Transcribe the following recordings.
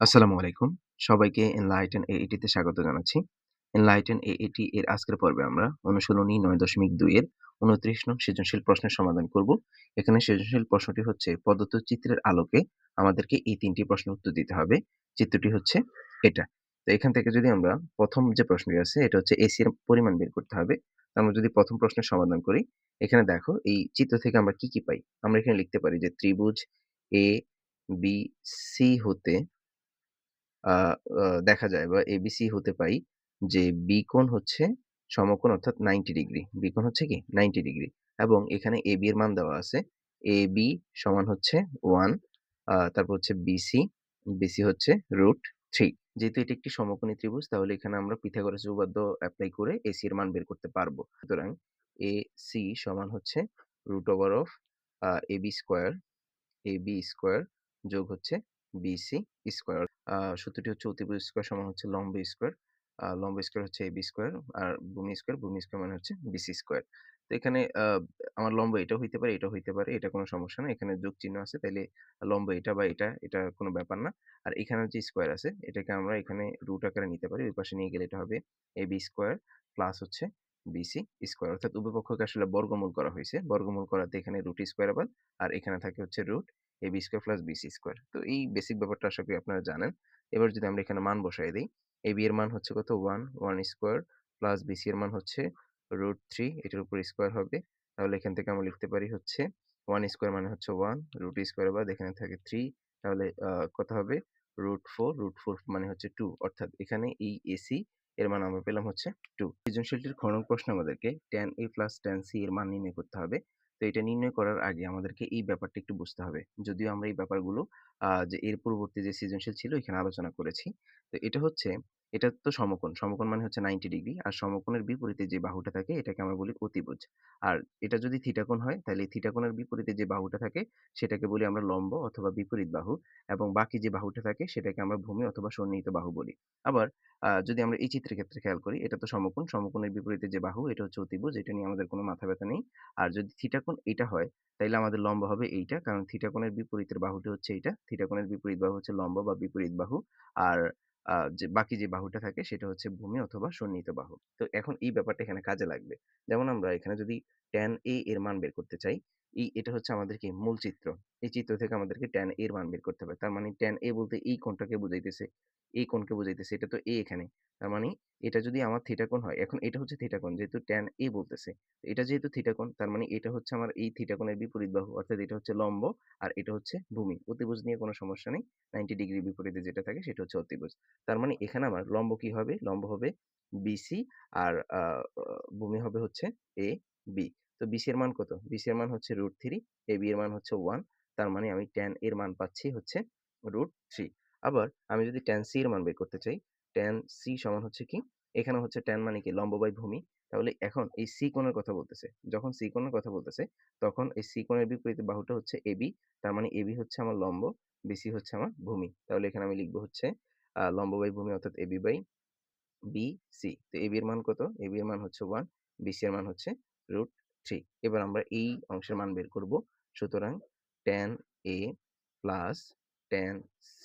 আসসালামু আলাইকুম। সবাইকে এনলাইটেন AAT তে স্বাগত জানাচ্ছি। এনলাইটেন AAT এর আজকের পর্বে আমরা অনুশীলনী ৯.২ এর ২৯ নং সৃজনশীল প্রশ্নের সমাধান করব। এখানে সৃজনশীল প্রশ্নটি হচ্ছে প্রদত্ত চিত্রের আলোকে আমাদেরকে এই ৩ টি প্রশ্নের উত্তর দিতে হবে। চিত্রটি হচ্ছে এটা। তো এখান থেকে যদি আমরা প্রথম যে প্রশ্নটি আছে এটা হচ্ছে AC এর পরিমাণ বের করতে হবে। আমরা যদি প্রথম প্রশ্নের সমাধান করি, এখানে দেখো এই চিত্র থেকে আমরা কি, কি পাই? আমরা এখানে লিখতে পারি যে ত্রিভুজ ABC হতে আ দেখা যায় বা ABC হতে পাই যে কোণ হচ্ছে সমকোণ অর্থাৎ 90 ডিগ্রি। কোণ হচ্ছে কি 90 ডিগ্রি এবং এখানে AB এর মান দেওয়া আছে। AB সমান হচ্ছে 1 আ তারপর হচ্ছে BC, BC হচ্ছে √3 যেহেতু এটি একটি সমকোণী ত্রিভুজ তাহলে এখানে আমরা পিথাগোরাস উপপাদ্য এপ্লাই করে AC এর মান বের করতে পারব। সুতরাং AC সমান হচ্ছে √ of uh AB square, AB square যোগ হচ্ছে BC স্কয়ার। সূত্রটি হচ্ছে অতিভুজ স্কয়ার সমান হচ্ছে লম্ব স্কয়ার। লম্ব স্কয়ার হচ্ছে AB স্কয়ার আর ভূমি স্কয়ার, ভূমি স্কয়ার মানে হচ্ছে BC স্কয়ার। তো এখানে আমার লম্ব এটাও হইতে পারে, এটাও হইতে পারে। এটা কোনো সমস্যা না। এখানে যোগ চিহ্ন আছে তাইলে লম্ব এটা বা এটা, এটা কোনো ব্যাপার না। আর এখানে যে স্কয়ার আছে এটাকে আমরা এখানে রুট আকারে নিতে পারি। ওই পাশে নিয়ে গেলে এটা হবে AB স্কয়ার প্লাস হচ্ছে BC স্কয়ার অর্থাৎ উভয় পক্ষকে আসলে বর্গমূল করা হইছে। বর্গমূল করাতে এখানে রুট স্কয়ার আবার আর এখানে থাকে হচ্ছে root AB square plus BC square. তো এই বেসিক ব্যাপারটা আশা করি আপনারা জানেন। এবার যদি আমরা এখানে মান বসায় দেই, AB এর মান হচ্ছে কত 1, 1 স্কয়ার প্লাস BC এর মান হচ্ছে √3 এটার উপর স্কয়ার হবে। তাহলে এখান থেকে আমরা লিখতে পারি হচ্ছে 1 স্কয়ার মানে হচ্ছে 1, রুট স্কয়ার বাদ এখানে থাকে 3 তাহলে কত হবে √4, √4 মানে হচ্ছে 2 অর্থাৎ এখানে এই AC এর মান আমরা পেলাম হচ্ছে 2 সৃজনশীলটির খ নং প্রশ্নে আমাদেরকে tan A plus tan C এর মান নির্ণয় করতে হবে। তো এটা নির্ণয় করার আগে আমাদেরকে এই ব্যাপারটা একটু বুঝতে হবে। যদিও আমরা এই ব্যাপারগুলো যে এর পূর্ববর্তী যে সৃজনশীল ছিল, এখানে আলোচনা করেছি। তো এটা হচ্ছে এটা তো সমকোণ। সমকোণ মানে হচ্ছে 90 ডিগ্রি আর সমকোণের বিপরীতে যে বাহুটা থাকে এটাকে আমরা বলি অতিভুজ। আর এটা যদি থিটা কোণ হয়, তাহলে থিটাকোণের বিপরীতে যে বাহুটা থাকে, সেটাকে বলি আমরা লম্ব অথবা বিপরীত বাহু এবং বাকি যে বাহুটা থাকে, সেটাকে আমরা ভূমি অথবা সন্নিহিত বাহু বলি। আবার যদি আমরা এই চিত্রের ক্ষেত্রে খেয়াল করি, এটা তো সমকোণ। সমকোণের বিপরীতে যে বাহু, এটা হচ্ছে অতিভুজ। এটা নিয়ে আমাদের কোনো মাথা ব্যথা নেই। আর যদি থিটা কোণ এটা হয়, তাইলে আমাদের লম্ব হবে এইটা। কারণ থিটাকোণের বিপরীতের বাহুটি হচ্ছে এইটা। থিটাকোণের বিপরীত বাহু হচ্ছে লম্ব বা বিপরীত বাহু। আর যে বাকি যে বাহুটা থাকে সেটা হচ্ছে ভূমি অথবা সন্নিহিত বাহু। তো এখন এই ব্যাপারটা এখানে কাজে লাগবে। যেমন আমরা এখানে যদি tan A এর মান বের করতে চাই, এই এটা হচ্ছে আমাদেরকে মূল চিত্র। এই চিত্র থেকে আমাদেরকে A এর মান বের করতে হবে। তার মানে tan এ বলতে এই কোণটাকে বুঝাইতেছে। এই কোণকে বুঝাইতেছে। এটা তো এ এখানে। তার মানে এটা যদি আমার থিটা কোণ হয়, এখন এটা হচ্ছে থিটা কোণ যেহেতু tan এ বলতেছে। এটা যেহেতু থিটা কোণ তার মানে এটা হচ্ছে আমার এই থিটা কোণের বিপরীত বাহু অর্থাৎ এটা হচ্ছে লম্ব আর এটা হচ্ছে ভূমি। অতিভুজ নিয়ে কোনো সমস্যা নেই। 90 ডিগ্রির বিপরীতে যেটা থাকে সেটা হচ্ছে অতিভুজ। তার মানে এখানে আমার লম্ব কি হবে? লম্ব হবে BC আর ভূমি হবে হচ্ছে এ বি তো BC এর মান কত? BC এর মান হচ্ছে রুট থ্রি এ বি এর মান হচ্ছে ওয়ান তার মানে আমি tan এর মান পাচ্ছি হচ্ছে √3 আবার আমি যদি ট্যান C এর মান বের করতে চাই, ট্যান সি সমান হচ্ছে কি? এখানে হচ্ছে ট্যান মানে কি? লম্ব বাই ভূমি। তাহলে এখন এই C কোণের কথা বলতেছে। যখন C কোণের কথা বলতেছে তখন এই C কোণের বিপরীতে বাহুটা হচ্ছে এবি তার মানে AB হচ্ছে আমার লম্ব, BC হচ্ছে আমার ভূমি। তাহলে এখানে আমি লিখব হচ্ছে লম্ব বাই ভূমি অর্থাৎ এবি বাই বি সি তো AB এর মান কত? AB এর মান হচ্ছে 1, BC এর মান হচ্ছে রুট থ্রি এবার আমরা এই অংশের মান বের করব। সুতরাং tan A plus tan C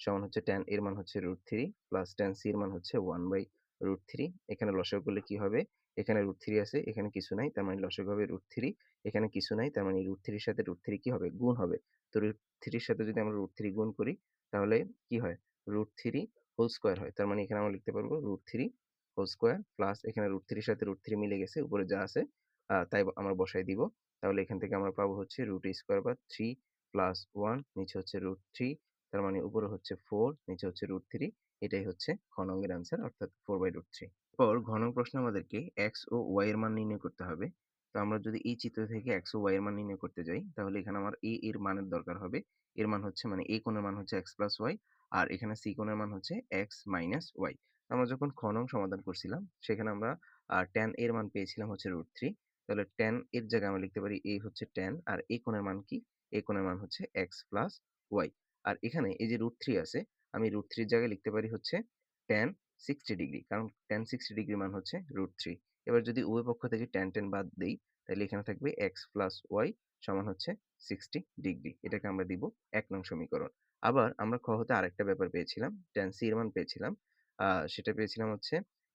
সমান হচ্ছে tan এর মান হচ্ছে root three plus tan C এর মান হচ্ছে 1/√3 এখানে লসাগু করলে কি হবে? এখানে রুট থ্রি আছে, এখানে কিছু নাই তার মানে লসাগু হবে রুট থ্রি এখানে কিছু নাই তার মানে রুট থ্রির সাথে রুট থ্রি কি হবে? গুণ হবে। তো রুট থ্রির সাথে যদি আমরা রুট থ্রি গুণ করি তাহলে কি হয়? রুট থ্রি হোল স্কোয়ার হয়। তার মানে এখানে আমরা লিখতে পারব root three whole square plus এখানে রুট থ্রির সাথে রুট থ্রি মিলে গেছে উপরে যা আছে তাই আমরা বসায় দিব। তাহলে এখান থেকে আমরা পাবো হচ্ছে রুট স্কোয়ার বা থ্রি প্লাস ওয়ান নিচে হচ্ছে √3 তার মানে উপরে হচ্ছে 4 নিচে হচ্ছে √3 এটাই হচ্ছে এর অ্যান্সার অর্থাৎ 4/√3 এরপর ঘ নং প্রশ্নে আমাদেরকে x ও y এর মান নির্ণয় করতে হবে। তো আমরা যদি এই চিত্র থেকে x ও y এর মান নির্ণয় করতে যাই, তাহলে এখানে আমার a এর মানের দরকার হবে। এর মান হচ্ছে মানে a কোণের মান হচ্ছে x প্লাস y, আর এখানে c কোণের মান হচ্ছে x মাইনাস y। আমরা যখন খ নং সমাধান করছিলাম, সেখানে আমরা tan এর মান পেয়েছিলাম হচ্ছে √3 তাহলে tan এর জায়গায় আমরা লিখতে পারি a হচ্ছে tan, আর a কোণের মান কি? a কোণের মান হচ্ছে x প্লাস y আর এখানে এই যে রুট থ্রি আছে, আমি রুট থ্রির জায়গায় লিখতে পারি হচ্ছে tan 60 ডিগ্রি কারণ tan 60 ডিগ্রির মান হচ্ছে রুট থ্রি এবার যদি উভয় পক্ষ থেকে tan tan বাদ দিই, তাহলে এখানে থাকবে এক্স প্লাস ওয়াই সমান হচ্ছে 60 ডিগ্রি এটাকে আমরা দিব এক নং সমীকরণ। আবার আমরা খ হতে আরেকটা ব্যাপার পেয়েছিলাম। ট্যান সি এর মান পেয়েছিলাম। সেটা পেয়েছিলাম হচ্ছে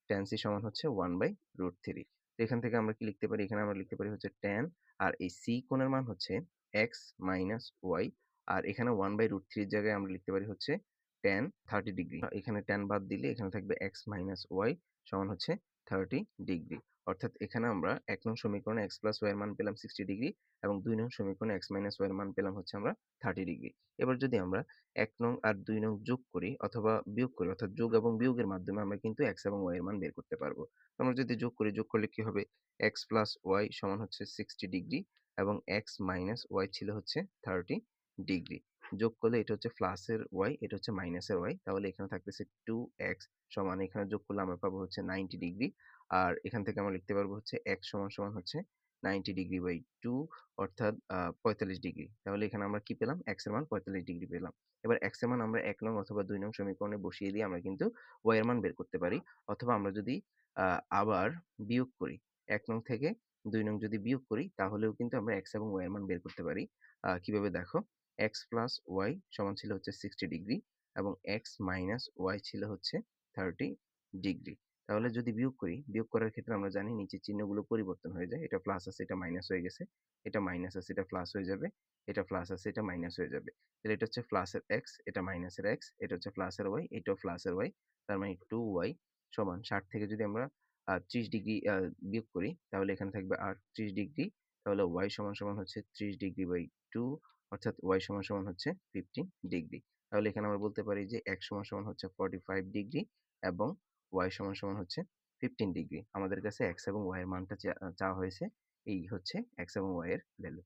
tan c সমান হচ্ছে 1/√3 তো এখান থেকে আমরা কি লিখতে পারি? এখানে আমরা লিখতে পারি হচ্ছে tan, আর এই সি কোণের মান হচ্ছে এক্স মাইনাস y আর এখানে ওয়ান বাই রুট থ্রির জায়গায় আমরা লিখতে পারি হচ্ছে tan 30 ডিগ্রি। এখানে tan বাদ দিলে এখানে থাকবে এক্স মাইনাস ওয়াই সমান হচ্ছে 30 ডিগ্রি। অর্থাৎ এখানে আমরা এক নং সমীকরণে এক্স প্লাস এর মান পেলাম 60 ডিগ্রি এবং দুই নং সমীকরণে x মাইনাস এর মান পেলাম হচ্ছে আমরা 30 ডিগ্রি। এবার যদি আমরা এক নং আর দুই নং যোগ করি অথবা বিয়োগ করি অর্থাৎ যোগ এবং বিয়োগের মাধ্যমে আমরা কিন্তু এক্স এবং এর মান বের করতে পারব। আমরা যদি যোগ করি, যোগ করলে কি হবে? এক্স প্লাস ওয়াই সমান হচ্ছে 60 ডিগ্রি এবং এক্স মাইনাস ওয়াই ছিল হচ্ছে 30 ডিগ্রি। যোগ করলে এটা হচ্ছে প্লাসের ওয়াই এটা হচ্ছে মাইনাসের ওয়াই তাহলে এখানে থাকতেছে টু এক্স সমান এখানে যোগ করলে আমরা পাবো হচ্ছে 90 ডিগ্রি। আর এখান থেকে আমরা লিখতে পারব হচ্ছে x সমান, সমান হচ্ছে 90 ডিগ্রি বাই টু অর্থাৎ পঁয়তাল্লিশ ডিগ্রি। তাহলে এখানে আমরা কি পেলাম? x এর মান ৪৫ ডিগ্রি পেলাম। এবার x এর মান আমরা এক নং অথবা দুই নং সমীকরণে বসিয়ে দিয়ে আমরা কিন্তু y এর মান বের করতে পারি। অথবা আমরা যদি আবার বিয়োগ করি এক নং থেকে দুই নং যদি বিয়োগ করি তাহলেও কিন্তু আমরা এক্স এবং y এর মান বের করতে পারি। কীভাবে দেখো? X প্লাস y সমান ছিল হচ্ছে 60 ডিগ্রি এবং x মাইনাস y ছিল হচ্ছে 30 ডিগ্রি। তাহলে যদি বিয়োগ করি, বিয়োগ করার ক্ষেত্রে আমরা জানি নিচের চিহ্নগুলো পরিবর্তন হয়ে যায়। এটা প্লাস আছে, এটা মাইনাস হয়ে গেছে। এটা মাইনাস আছে, এটা প্লাস হয়ে যাবে। এটা প্লাস আছে, এটা মাইনাস হয়ে যাবে। তাহলে এটা হচ্ছে প্লাসের x, এটা মাইনাসের x, এটা হচ্ছে প্লাসের y, এটাও প্লাসের y। তার মানে 2y সমান ৬০ থেকে যদি আমরা ৩০ ডিগ্রি বিয়োগ করি তাহলে এখানে থাকবে ৩৮ ডিগ্রি। তাহলে y সমান, সমান হচ্ছে ৩০ ডিগ্রি বাই 2 অর্থাৎ ওয়াই সমান, সমান হচ্ছে 15 ডিগ্রি। তাহলে এখানে আমরা বলতে পারি যে এক সমান, সমান হচ্ছে 45 ডিগ্রি এবং ওয়াই সমান, সমান হচ্ছে 15 ডিগ্রি। আমাদের কাছে এক্স এবং ওয়াইয়ের এর মানটা চাওয়া হয়েছে। এই হচ্ছে এক্স এবং ওয়াইয়ের এর ভ্যালু।